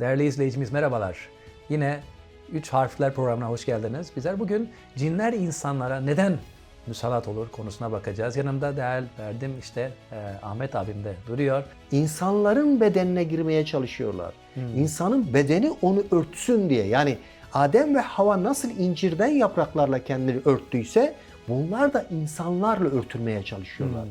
Değerli izleyicimiz merhabalar. Yine 3 harfler programına hoş geldiniz. Bizler bugün cinler insanlara neden müsalat olur konusuna bakacağız. Yanımda değer verdim işte e, Ahmet abim de duruyor. insanların bedenine girmeye çalışıyorlar. İnsanın bedeni onu örtsün diye. Yani Adem ve Hava nasıl incirden yapraklarla kendini örttüyse bunlar da insanlarla örtülmeye çalışıyorlar.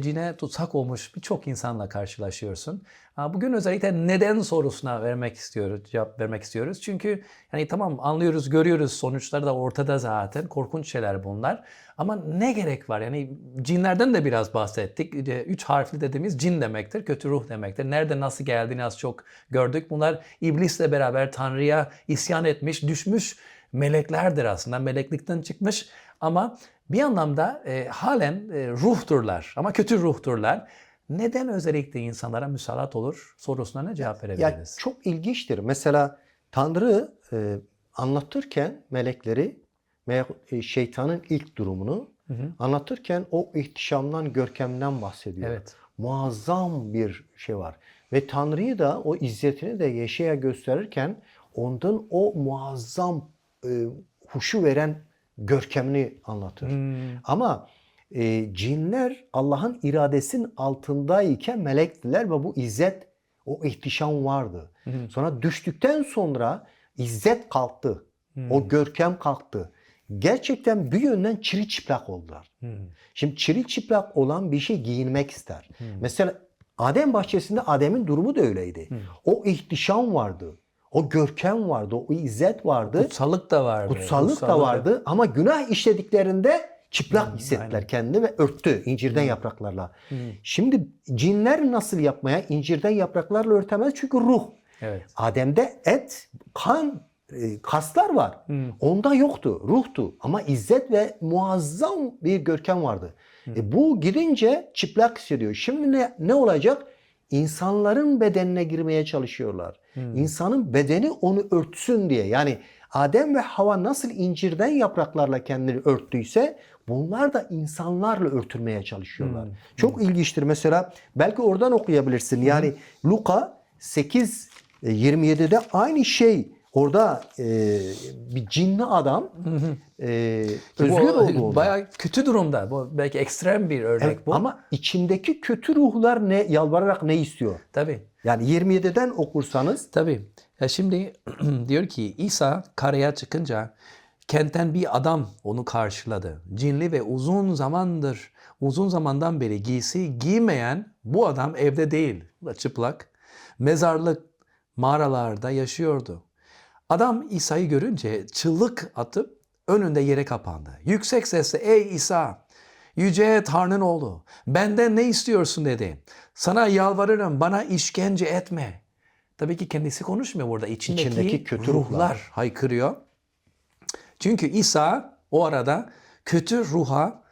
Cine tutsak olmuş birçok insanla karşılaşıyorsun. Bugün özellikle neden sorusuna vermek istiyoruz, cevap vermek istiyoruz. Çünkü yani tamam anlıyoruz, görüyoruz sonuçları da ortada zaten. Korkunç şeyler bunlar. Ama ne gerek var? Yani cinlerden de biraz bahsettik. Üç harfli dediğimiz cin demektir, kötü ruh demektir. Nerede nasıl geldiğini az çok gördük. Bunlar iblisle beraber Tanrı'ya isyan etmiş, düşmüş meleklerdir aslında. Meleklikten çıkmış ama bir anlamda e, halen e, ruhdurlar ama kötü ruhdurlar. Neden özellikle insanlara müsalat olur sorusuna ne cevap Ya verebiliriz? çok ilginçtir. Mesela Tanrı e, anlatırken melekleri e, şeytanın ilk durumunu anlatırken o ihtişamdan, görkemden bahsediyor. Evet. Muazzam bir şey var. Ve Tanrı'yı da o izzetini de Yeşaya gösterirken ondan o muazzam e, huşu veren görkemini anlatır. Ama e, cinler Allah'ın iradesinin altındayken melektiler ve bu izzet, o ihtişam vardı. Sonra düştükten sonra izzet kalktı. O görkem kalktı. Gerçekten bir yönden çiriçiplak oldular. Şimdi çiriçiplak olan bir şey giyinmek ister. Mesela Adem bahçesinde Adem'in durumu da öyleydi. O ihtişam vardı. O görkem vardı. O izzet vardı. Kutsallık da vardı. Kutsallık da vardı ama günah işlediklerinde çıplak hissettiler aynen. kendini ve örttü incirden yapraklarla. Şimdi cinler nasıl yapmaya? İncirden yapraklarla örtemez çünkü ruh. Evet. Adem'de et, kan, e, kaslar var. Onda yoktu, ruhtu. Ama izzet ve muazzam bir görkem vardı. E, bu gidince çıplak hissediyor. Şimdi ne, ne olacak? İnsanların bedenine girmeye çalışıyorlar. İnsanın bedeni onu örtsün diye. Yani Adem ve Hava nasıl incirden yapraklarla kendini örttüyse bunlar da insanlarla örtülmeye çalışıyorlar. Çok ilginçtir. Mesela belki oradan okuyabilirsin. Yani Luka 8 e, 27'de aynı şey orada e, bir cinli adam e, özgür bu, oldu. Bayağı kötü durumda. Bu belki ekstrem bir örnek Evet, bu. Ama içindeki kötü ruhlar ne yalvararak ne istiyor? Tabii. Yani 27'den okursanız Tabii. Ya şimdi diyor ki İsa karaya çıkınca kentten bir adam onu karşıladı. Cinli ve uzun zamandır, uzun zamandan beri giysi giymeyen bu adam evde değil. Çıplak. Mezarlık mağaralarda yaşıyordu. Adam İsa'yı görünce çığlık atıp önünde yere kapandı. Yüksek sesle ey İsa Yüce Tanrı'nın oğlu benden ne istiyorsun dedi. Sana yalvarırım bana işkence etme. Tabii ki kendisi konuşmuyor burada. İçindeki, İçindeki kötü ruhlar. ruhlar. haykırıyor. Çünkü İsa o arada kötü ruha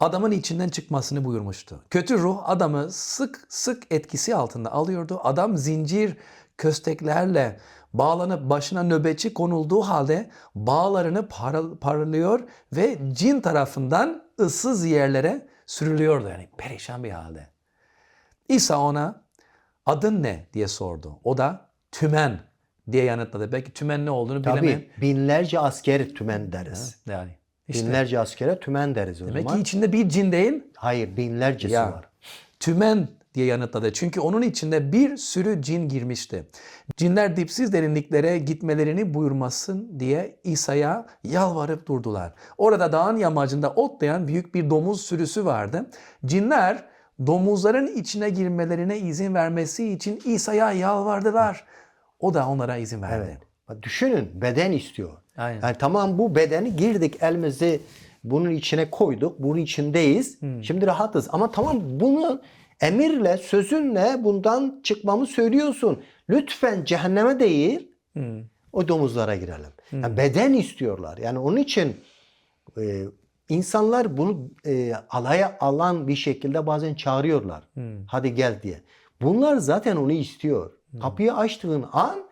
adamın içinden çıkmasını buyurmuştu. Kötü ruh adamı sık sık etkisi altında alıyordu. Adam zincir kösteklerle bağlanıp başına nöbetçi konulduğu halde bağlarını par- parlıyor ve cin tarafından ıssız yerlere sürülüyordu. Yani perişan bir halde. İsa ona adın ne diye sordu. O da tümen diye yanıtladı. Belki tümen ne olduğunu tabii binlerce asker tümen deriz. Yani işte Binlerce askere tümen deriz o demek zaman. ki içinde bir cin değil, Hayır binlercesi Ya. var. tümen diye yanıtladı. Çünkü onun içinde bir sürü cin girmişti. Cinler dipsiz derinliklere gitmelerini buyurmasın diye İsa'ya yalvarıp durdular. Orada dağın yamacında otlayan büyük bir domuz sürüsü vardı. Cinler domuzların içine girmelerine izin vermesi için İsa'ya yalvardılar. O da onlara izin verdi. Evet. Düşünün beden istiyor. Aynen. Yani tamam bu bedeni girdik elimizi bunun içine koyduk. Bunun içindeyiz. Şimdi rahatız. Ama tamam bunu emirle, sözünle bundan çıkmamı söylüyorsun. Lütfen cehenneme değil o domuzlara girelim. Yani beden istiyorlar. Yani onun için e, insanlar bunu e, alaya alan bir şekilde bazen çağırıyorlar. Hadi gel diye. Bunlar zaten onu istiyor. Kapıyı açtığın an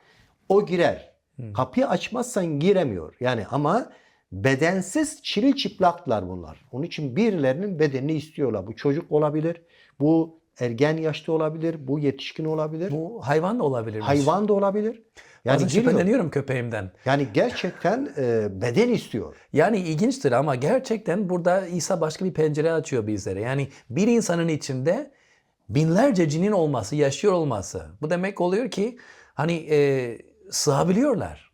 o girer. Kapıyı açmazsan giremiyor. Yani ama bedensiz çiril çıplaklar bunlar. Onun için birilerinin bedenini istiyorlar. Bu çocuk olabilir. Bu ergen yaşta olabilir, bu yetişkin olabilir, Bu hayvan da olabilir. hayvan da olabilir. Yani Bazen geliyor. şüpheleniyorum köpeğimden. Yani gerçekten e, beden istiyor. Yani ilginçtir ama gerçekten burada İsa başka bir pencere açıyor bizlere. Yani bir insanın içinde binlerce cinin olması, yaşıyor olması. Bu demek oluyor ki hani e, sığabiliyorlar.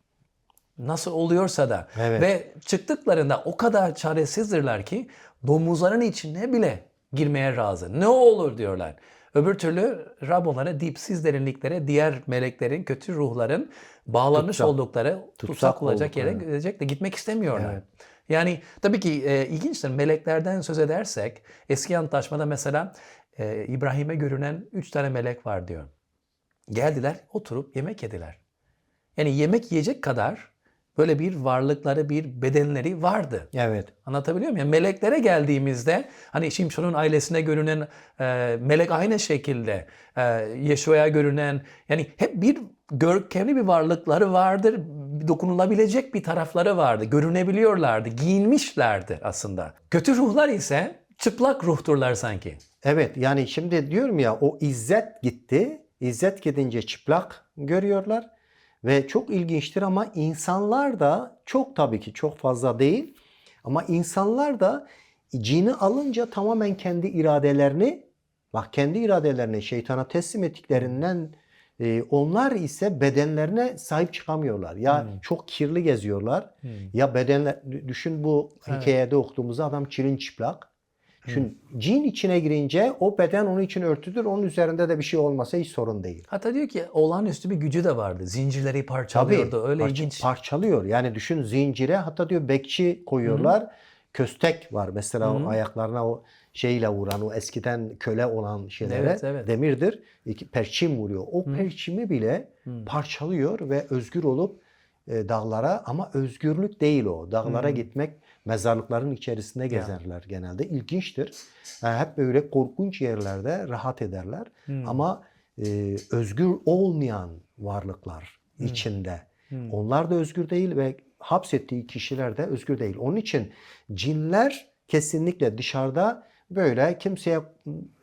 Nasıl oluyorsa da. Evet. Ve çıktıklarında o kadar çaresizdirler ki domuzların içine bile girmeye razı. Ne olur diyorlar. Öbür türlü Rab onlara dipsiz derinliklere diğer meleklerin, kötü ruhların bağlanmış Tutsak. oldukları, tutsak, Tutsak olacak yere oldukları. gidecek de gitmek istemiyorlar. Evet. Yani tabii ki e, ilginçtir. Meleklerden söz edersek eski antlaşmada mesela e, İbrahim'e görünen üç tane melek var diyor. Geldiler, oturup yemek yediler. Yani yemek yiyecek kadar böyle bir varlıkları, bir bedenleri vardı. Evet. Anlatabiliyor muyum? Yani meleklere geldiğimizde hani Şimşon'un ailesine görünen e, melek aynı şekilde e, Yeşua'ya görünen yani hep bir görkemli bir varlıkları vardır. Dokunulabilecek bir tarafları vardı. Görünebiliyorlardı. Giyinmişlerdi aslında. Kötü ruhlar ise çıplak ruhturlar sanki. Evet yani şimdi diyorum ya o izzet gitti. İzzet gidince çıplak görüyorlar. Ve çok ilginçtir ama insanlar da çok tabii ki çok fazla değil. Ama insanlar da cini alınca tamamen kendi iradelerini bak kendi iradelerini şeytana teslim ettiklerinden e, onlar ise bedenlerine sahip çıkamıyorlar. Ya çok kirli geziyorlar ya bedenler düşün bu hikayede okuduğumuzda adam çirin çıplak. Şimdi cin içine girince o beden onun için örtüdür. Onun üzerinde de bir şey olmasa hiç sorun değil. Hatta diyor ki olağanüstü bir gücü de vardı. Zincirleri parçalıyordu. Öyle parça- ilginç. Parçalıyor. Yani düşün zincire hatta diyor bekçi koyuyorlar. Köstek var mesela o ayaklarına o şeyle vuran o eskiden köle olan şeylere Evet, evet. demirdir. Perçim vuruyor. O perçimi bile parçalıyor ve özgür olup e, dağlara ama özgürlük değil o. Dağlara gitmek mezarlıkların içerisinde gezerler genelde. İlginçtir. Yani hep böyle korkunç yerlerde rahat ederler. Ama e, özgür olmayan varlıklar içinde. Onlar da özgür değil ve hapsettiği kişiler de özgür değil. Onun için cinler kesinlikle dışarıda böyle kimseye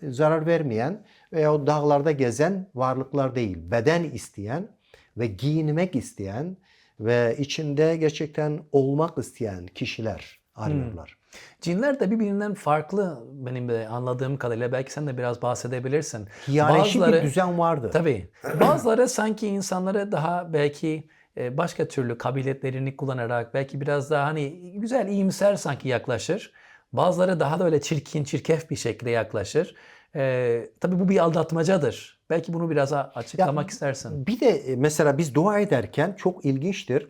zarar vermeyen veya o dağlarda gezen varlıklar değil. Beden isteyen ve giyinmek isteyen ve içinde gerçekten olmak isteyen kişiler arıyorlar. Cinler de birbirinden farklı benim de anladığım kadarıyla. Belki sen de biraz bahsedebilirsin. Hiyerarşi Bazıları- bir düzen vardı. Tabii. Bazıları sanki insanları daha belki e, başka türlü kabiliyetlerini kullanarak belki biraz daha hani güzel iyimser sanki yaklaşır. Bazıları daha da öyle çirkin, çirkef bir şekilde yaklaşır. E, tabii bu bir aldatmacadır. Belki bunu biraz açıklamak istersin. Bir de e, mesela biz dua ederken çok ilginçtir.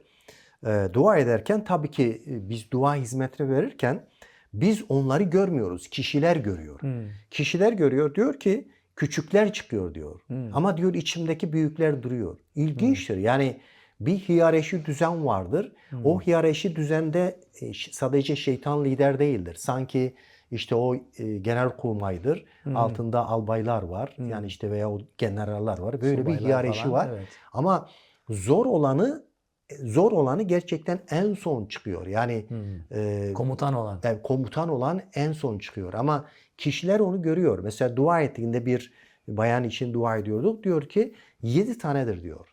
Ee, dua ederken tabii ki e, biz dua hizmetini verirken biz onları görmüyoruz. Kişiler görüyor. Kişiler görüyor diyor ki küçükler çıkıyor diyor. Ama diyor içimdeki büyükler duruyor. İlginçtir. Yani bir hiyerarşi düzen vardır. O hiyerarşi düzende e, sadece şeytan lider değildir. Sanki işte o e, genel kurmaydır. Altında albaylar var. Yani işte veya o generaller var. Böyle bir Subaylar hiyerarşi falan, var. evet. Ama zor olanı zor olanı gerçekten en son çıkıyor. Yani e, Komutan olan. yani komutan olan en son çıkıyor. Ama kişiler onu görüyor. Mesela dua ettiğinde bir bayan için dua ediyorduk. Diyor ki yedi tanedir diyor.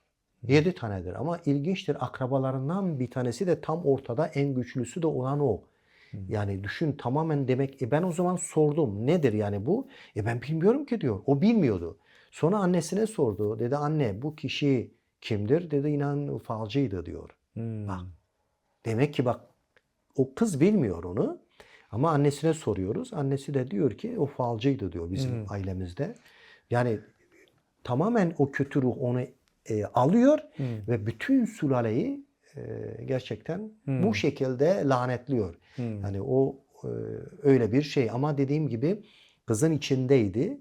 Yedi tanedir ama ilginçtir akrabalarından bir tanesi de tam ortada en güçlüsü de olan o. Yani düşün tamamen demek e ben o zaman sordum nedir yani bu? E ben bilmiyorum ki diyor. O bilmiyordu. Sonra annesine sordu. Dedi anne bu kişi kimdir? Dedi inan falcıydı diyor. Bak demek ki bak o kız bilmiyor onu. Ama annesine soruyoruz. Annesi de diyor ki o falcıydı diyor bizim ailemizde. Yani tamamen o kötü ruh onu e, alıyor ve bütün sülaleyi e, gerçekten bu şekilde lanetliyor. Yani o e, öyle bir şey ama dediğim gibi kızın içindeydi.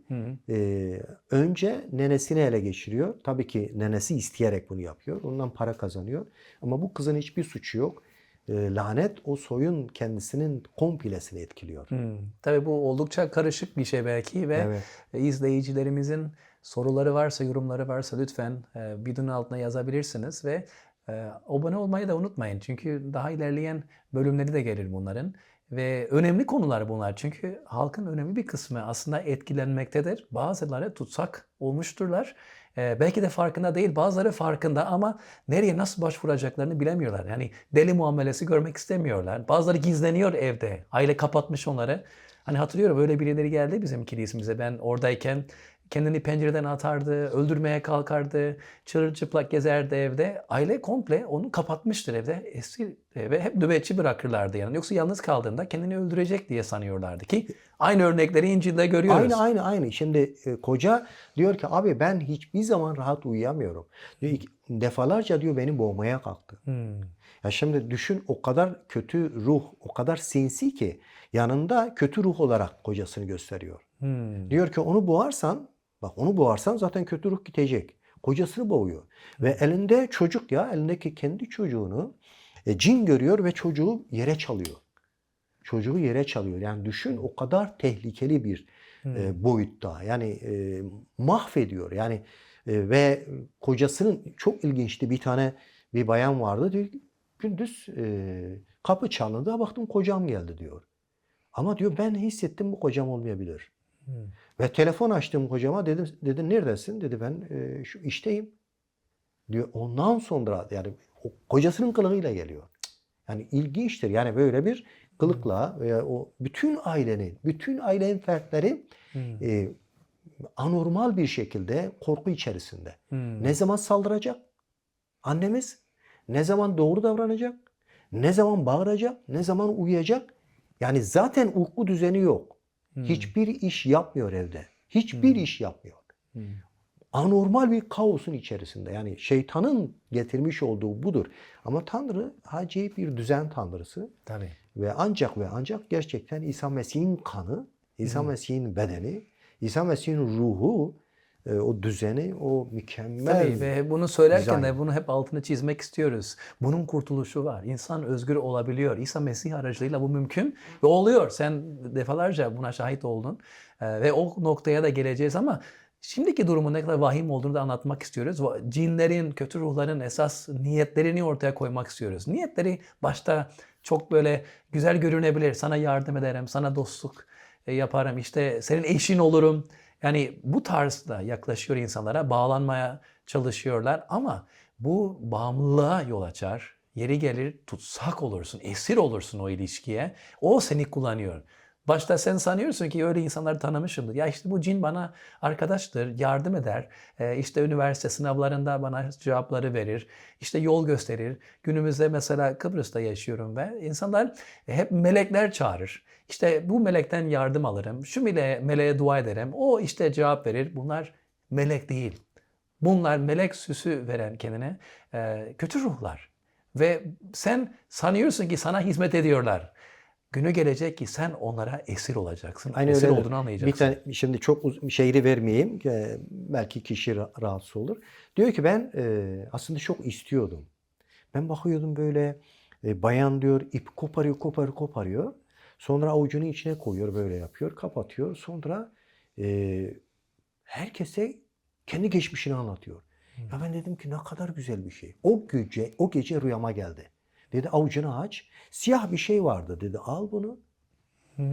E, önce nenesini ele geçiriyor. Tabii ki nenesi isteyerek bunu yapıyor. Ondan para kazanıyor. Ama bu kızın hiçbir suçu yok. E, lanet o soyun kendisinin komplesini etkiliyor. Hmm. Tabii bu oldukça karışık bir şey belki ve Evet. izleyicilerimizin soruları varsa, yorumları varsa lütfen e, videonun altına yazabilirsiniz ve e, abone olmayı da unutmayın. Çünkü daha ilerleyen bölümleri de gelir bunların Ve önemli konular bunlar. Çünkü halkın önemli bir kısmı aslında etkilenmektedir. Bazıları tutsak olmuşturlar. Ee, belki de farkında değil, bazıları farkında ama nereye nasıl başvuracaklarını bilemiyorlar. Yani deli muamelesi görmek istemiyorlar. Bazıları gizleniyor evde. Aile kapatmış onları. Hani hatırlıyorum öyle birileri geldi bizim kilisimize. Ben oradayken kendini pencereden atardı, öldürmeye kalkardı, çırılçıplak gezerdi evde. Aile komple onu kapatmıştır evde. Esir ve hep nöbetçi bırakırlardı yani. Yoksa yalnız kaldığında kendini öldürecek diye sanıyorlardı ki aynı örnekleri İncil'de görüyoruz. Aynı aynı aynı. Şimdi e, koca diyor ki abi ben hiçbir zaman rahat uyuyamıyorum. Diyor, "İki- defalarca diyor beni boğmaya kalktı. Hmm. Ya şimdi düşün o kadar kötü ruh, o kadar sinsi ki yanında kötü ruh olarak kocasını gösteriyor. Hmm. Diyor ki onu boğarsan, bak onu boğarsan zaten kötü ruh gidecek. Kocasını boğuyor. Ve elinde çocuk ya, elindeki kendi çocuğunu e, cin görüyor ve çocuğu yere çalıyor. Çocuğu yere çalıyor. Yani düşün o kadar tehlikeli bir e, boyutta. Yani e, mahvediyor. Yani e, ve kocasının çok ilginçti bir tane bir bayan vardı. Diyor, gündüz e, kapı çalındı. Baktım kocam geldi diyor. Ama diyor ben hissettim bu kocam olmayabilir. Hmm. Ve telefon açtım kocama dedim dedi neredesin? Dedi ben e, şu işteyim. Diyor ondan sonra yani o kocasının kılığıyla geliyor. Yani ilginçtir. Yani böyle bir kılıkla veya o bütün ailenin, bütün ailenin fertleri Hmm. e, anormal bir şekilde korku içerisinde. Hmm. Ne zaman saldıracak? Annemiz ne zaman doğru davranacak? Ne zaman bağıracak? Ne zaman uyuyacak? Yani zaten uyku düzeni yok. Hmm. Hiçbir iş yapmıyor evde. Hiçbir iş yapmıyor. Hmm. Anormal bir kaosun içerisinde. Yani şeytanın getirmiş olduğu budur. Ama Tanrı acayip bir düzen tanrısı. Tabii. Ve ancak ve ancak gerçekten İsa Mesih'in kanı, İsa Mesih'in bedeni, İsa Mesih'in ruhu, e, o düzeni, o mükemmel Tabii ve bunu söylerken dizayn. de bunu hep altını çizmek istiyoruz. Bunun kurtuluşu var. İnsan özgür olabiliyor. İsa Mesih aracılığıyla bu mümkün ve oluyor. Sen defalarca buna şahit oldun Ee, ve o noktaya da geleceğiz ama şimdiki durumun ne kadar vahim olduğunu da anlatmak istiyoruz. Cinlerin, kötü ruhların esas niyetlerini ortaya koymak istiyoruz. Niyetleri başta çok böyle güzel görünebilir. Sana yardım ederim, sana dostluk e, yaparım, işte senin eşin olurum. Yani bu tarzda yaklaşıyor insanlara, bağlanmaya çalışıyorlar ama bu bağımlılığa yol açar. Yeri gelir tutsak olursun, esir olursun o ilişkiye. O seni kullanıyor. Başta sen sanıyorsun ki öyle insanları tanımışımdır. Ya işte bu cin bana arkadaştır, yardım eder. Ee, işte üniversite sınavlarında bana cevapları verir. İşte yol gösterir. Günümüzde mesela Kıbrıs'ta yaşıyorum ve insanlar hep melekler çağırır. İşte bu melekten yardım alırım. Şu mele meleğe dua ederim. O işte cevap verir. Bunlar melek değil. Bunlar melek süsü veren kendine e, kötü ruhlar. Ve sen sanıyorsun ki sana hizmet ediyorlar. Günü gelecek ki sen onlara esir olacaksın. Aynı esir öyledir. olduğunu anlayacaksın. Bir tane şimdi çok uz- şehri vermeyeyim. e, Belki kişi ra- rahatsız olur. Diyor ki ben e, aslında çok istiyordum. Ben bakıyordum böyle e, bayan diyor ip koparıyor koparıyor koparıyor. Sonra avucunun içine koyuyor böyle yapıyor kapatıyor. Sonra e, herkese kendi geçmişini anlatıyor. Ya ben dedim ki ne kadar güzel bir şey. O gece o gece rüyama geldi. Dedi avucunu aç. Siyah bir şey vardı dedi. Al bunu.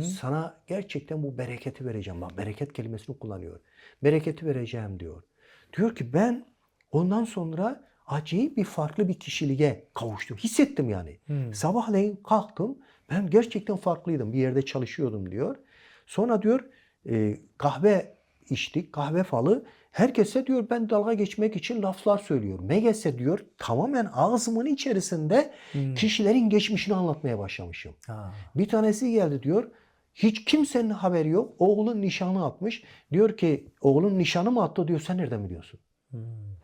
Sana gerçekten bu bereketi vereceğim. Bak bereket kelimesini kullanıyor. Bereketi vereceğim diyor. Diyor ki ben ondan sonra acayip bir farklı bir kişiliğe kavuştum. Hissettim yani. Sabahleyin kalktım. Ben gerçekten farklıydım. Bir yerde çalışıyordum diyor. Sonra diyor e, kahve içtik. Kahve falı. Herkese diyor ben dalga geçmek için laflar söylüyor. Meğerse diyor tamamen ağzımın içerisinde kişilerin geçmişini anlatmaya başlamışım. Ha. Bir tanesi geldi diyor. Hiç kimsenin haberi yok. Oğlun nişanı atmış. Diyor ki oğlun nişanı mı attı diyor. Sen nereden biliyorsun?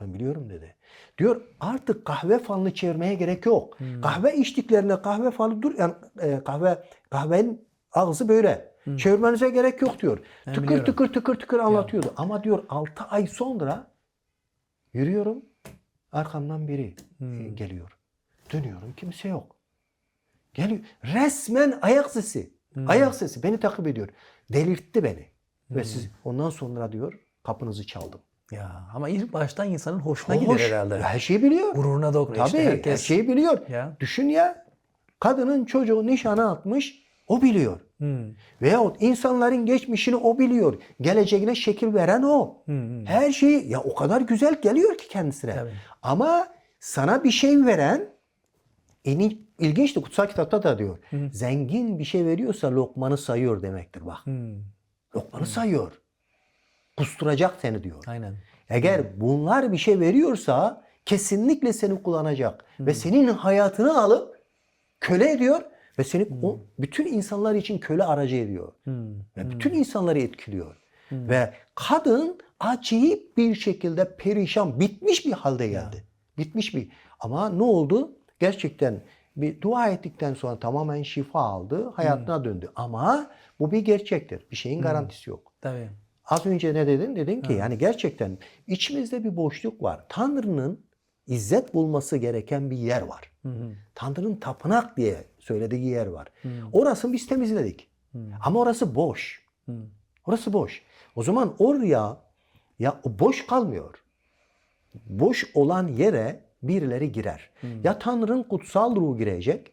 Ben biliyorum dedi. Diyor artık kahve falını çevirmeye gerek yok. Kahve içtiklerinde kahve falı dur yani e, kahve kahvenin ağzı böyle. Çevirmenize gerek yok diyor. Ben tıkır biliyorum. tıkır tıkır tıkır anlatıyordu. Ama diyor 6 ay sonra yürüyorum. Arkamdan biri e, geliyor. Dönüyorum kimse yok. Geliyor. Resmen ayak sesi. Ayak sesi beni takip ediyor. Delirtti beni. Ve siz ondan sonra diyor kapınızı çaldım. Ya ama ilk baştan insanın hoşuna Hoş. gider herhalde. Her şeyi biliyor. Gururuna dokunuyor. Tabii İşte her herkes şeyi biliyor. Ya. Düşün ya kadının çocuğu nişana atmış. O biliyor. Hmm. Veyahut insanların geçmişini o biliyor. Geleceğine şekil veren o. Her şey ya o kadar güzel geliyor ki kendisine. Tabii. Ama sana bir şey veren en il- ilginçti kutsal kitapta da diyor. Zengin bir şey veriyorsa lokmanı sayıyor demektir bak. Hmm. Lokmanı sayıyor. Kusturacak seni diyor. Aynen. Eğer bunlar bir şey veriyorsa kesinlikle seni kullanacak ve senin hayatını alıp köle ediyor ve seni o bütün insanlar için köle aracı ediyor. Ve bütün insanları etkiliyor. Ve kadın acayip bir şekilde perişan, bitmiş bir halde geldi. Bitmiş bir. Ama ne oldu? Gerçekten bir dua ettikten sonra tamamen şifa aldı, hayatına döndü. Ama bu bir gerçektir. Bir şeyin garantisi yok. Tabii. Az önce ne dedin? Dedin ki yani gerçekten içimizde bir boşluk var. Tanrı'nın izzet bulması gereken bir yer var. Tanrı'nın tapınak diye söylediği yer var. Orasını biz temizledik. Ama orası boş. Orası boş. O zaman oraya ya boş kalmıyor. Boş olan yere birileri girer. Ya Tanrı'nın kutsal ruhu girecek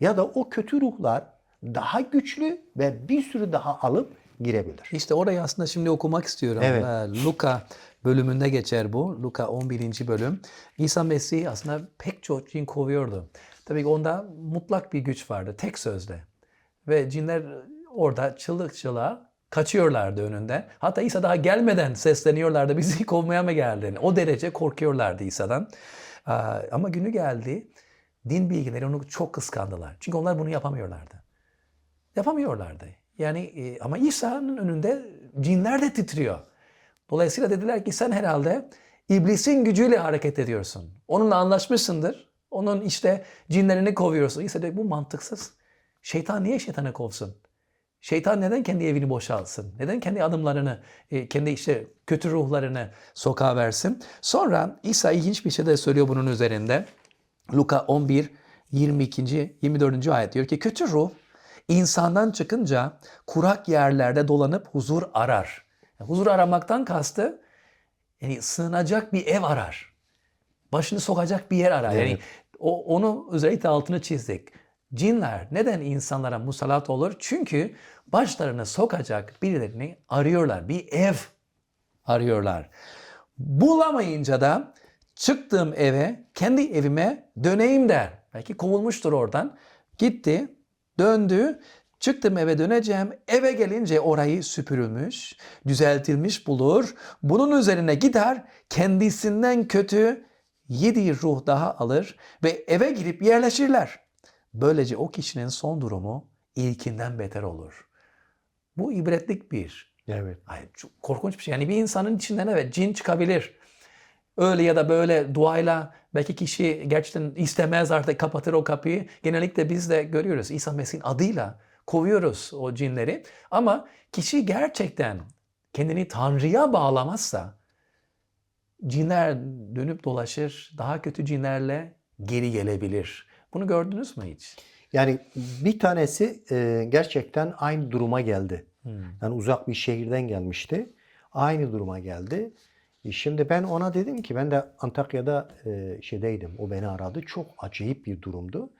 ya da o kötü ruhlar daha güçlü ve bir sürü daha alıp girebilir. İşte orayı aslında şimdi okumak istiyorum. Evet. Ee, Luka bölümünde geçer bu. Luka 11. bölüm. İsa Mesih aslında pek çok cin kovuyordu. Tabii ki onda mutlak bir güç vardı. Tek sözle. Ve cinler orada çığlık çığlığa kaçıyorlardı önünde. Hatta İsa daha gelmeden sesleniyorlardı. Bizi kovmaya mı geldin? O derece korkuyorlardı İsa'dan. Ee, Ama günü geldi. Din bilgileri onu çok kıskandılar. Çünkü onlar bunu yapamıyorlardı. Yapamıyorlardı. Yani e, ama İsa'nın önünde cinler de titriyor. Dolayısıyla dediler ki sen herhalde iblisin gücüyle hareket ediyorsun. Onunla anlaşmışsındır. Onun işte cinlerini kovuyorsun. İsa dedi bu mantıksız. Şeytan niye şeytanı kovsun? Şeytan neden kendi evini boşalsın? Neden kendi adımlarını, e, kendi işte kötü ruhlarını sokağa versin? Sonra İsa ilginç bir şey de söylüyor bunun üzerinde. Luka 11, 22. 24. ayet diyor ki kötü ruh insandan çıkınca kurak yerlerde dolanıp huzur arar. Yani huzur aramaktan kastı yani sığınacak bir ev arar. Başını sokacak bir yer arar. Yani Evet. o, onu özellikle altını çizdik. Cinler neden insanlara musallat olur? Çünkü başlarını sokacak birilerini arıyorlar. Bir ev arıyorlar. Bulamayınca da çıktığım eve, kendi evime döneyim der. Belki kovulmuştur oradan. Gitti, döndü. Çıktım eve döneceğim. Eve gelince orayı süpürülmüş, düzeltilmiş bulur. Bunun üzerine gider, kendisinden kötü yedi ruh daha alır ve eve girip yerleşirler. Böylece o kişinin son durumu ilkinden beter olur. Bu ibretlik bir. Evet. Ay, çok korkunç bir şey. Yani bir insanın içinden evet cin çıkabilir. Öyle ya da böyle duayla belki kişi gerçekten istemez artık kapatır o kapıyı. Genellikle biz de görüyoruz İsa Mesih'in adıyla kovuyoruz o cinleri. Ama kişi gerçekten kendini Tanrı'ya bağlamazsa cinler dönüp dolaşır. Daha kötü cinlerle geri gelebilir. Bunu gördünüz mü hiç? Yani bir tanesi e, gerçekten aynı duruma geldi. Hmm. Yani uzak bir şehirden gelmişti. Aynı duruma geldi. E, Şimdi ben ona dedim ki ben de Antakya'da e, şeydeydim. O beni aradı. Çok acayip bir durumdu.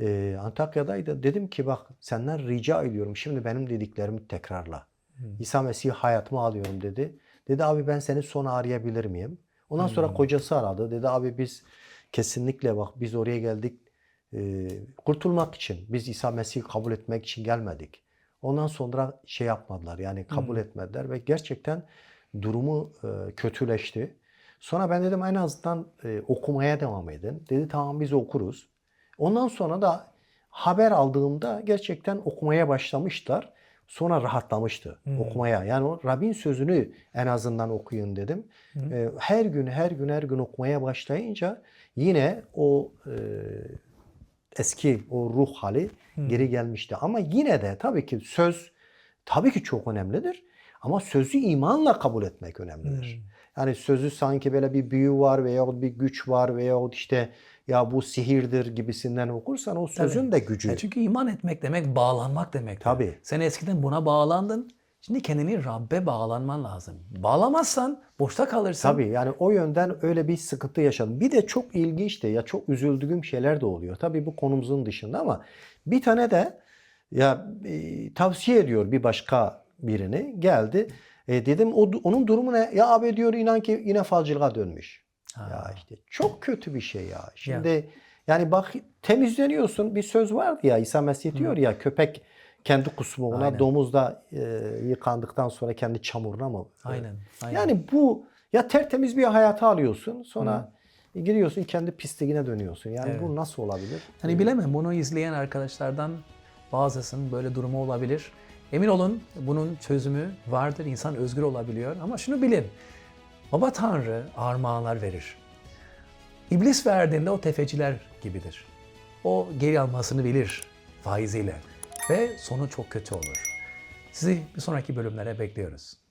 E, Antakya'daydı. Dedim ki bak senden rica ediyorum. Şimdi benim dediklerimi tekrarla. İsa Mesih'i hayatıma alıyorum dedi. Dedi abi ben seni sonra arayabilir miyim? Ondan sonra kocası aradı. Dedi abi biz kesinlikle bak biz oraya geldik e, kurtulmak için. Biz İsa Mesih'i kabul etmek için gelmedik. Ondan sonra şey yapmadılar yani kabul etmediler ve gerçekten durumu e, kötüleşti. Sonra ben dedim en azından e, okumaya devam edin. Dedi tamam biz okuruz. Ondan sonra da haber aldığımda gerçekten okumaya başlamışlar. Sonra rahatlamıştı okumaya. Yani o Rabbin sözünü en azından okuyun dedim. E, her gün her gün her gün okumaya başlayınca yine o e, eski o ruh hali geri gelmişti. Ama yine de tabii ki söz tabii ki çok önemlidir. Ama sözü imanla kabul etmek önemlidir. Yani sözü sanki böyle bir büyü var veyahut bir güç var veyahut işte ya bu sihirdir gibisinden okursan o sözün de gücü. Ya çünkü iman etmek demek bağlanmak demek. Tabii. Sen eskiden buna bağlandın. Şimdi kendini Rabbe bağlanman lazım. Bağlamazsan boşta kalırsın. Tabii yani o yönden öyle bir sıkıntı yaşadım. Bir de çok ilginç de ya çok üzüldüğüm şeyler de oluyor. Tabii bu konumuzun dışında ama bir tane de Ya e, tavsiye ediyor bir başka birini. Geldi. E, dedim o onun durumu ne? Ya abi diyor inan ki yine falcılığa dönmüş. Ya işte çok kötü bir şey ya. Şimdi yani bak temizleniyorsun. Bir söz vardı ya İsa Mesih diyor ya köpek kendi kusmuğuna, Aynen. domuz da e, yıkandıktan sonra kendi çamuruna mı? Aynen. aynen. Yani bu ya tertemiz bir hayata alıyorsun. Sonra gidiyorsun kendi pisliğine dönüyorsun. Yani bu nasıl olabilir? Hani bilemem bunu izleyen arkadaşlardan bazısının böyle durumu olabilir. Emin olun bunun çözümü vardır. İnsan özgür olabiliyor. Ama şunu bilin. Baba Tanrı armağanlar verir. İblis verdiğinde o tefeciler gibidir. O geri almasını bilir faiziyle. Ve sonu çok kötü olur. Sizi bir sonraki bölümlere bekliyoruz.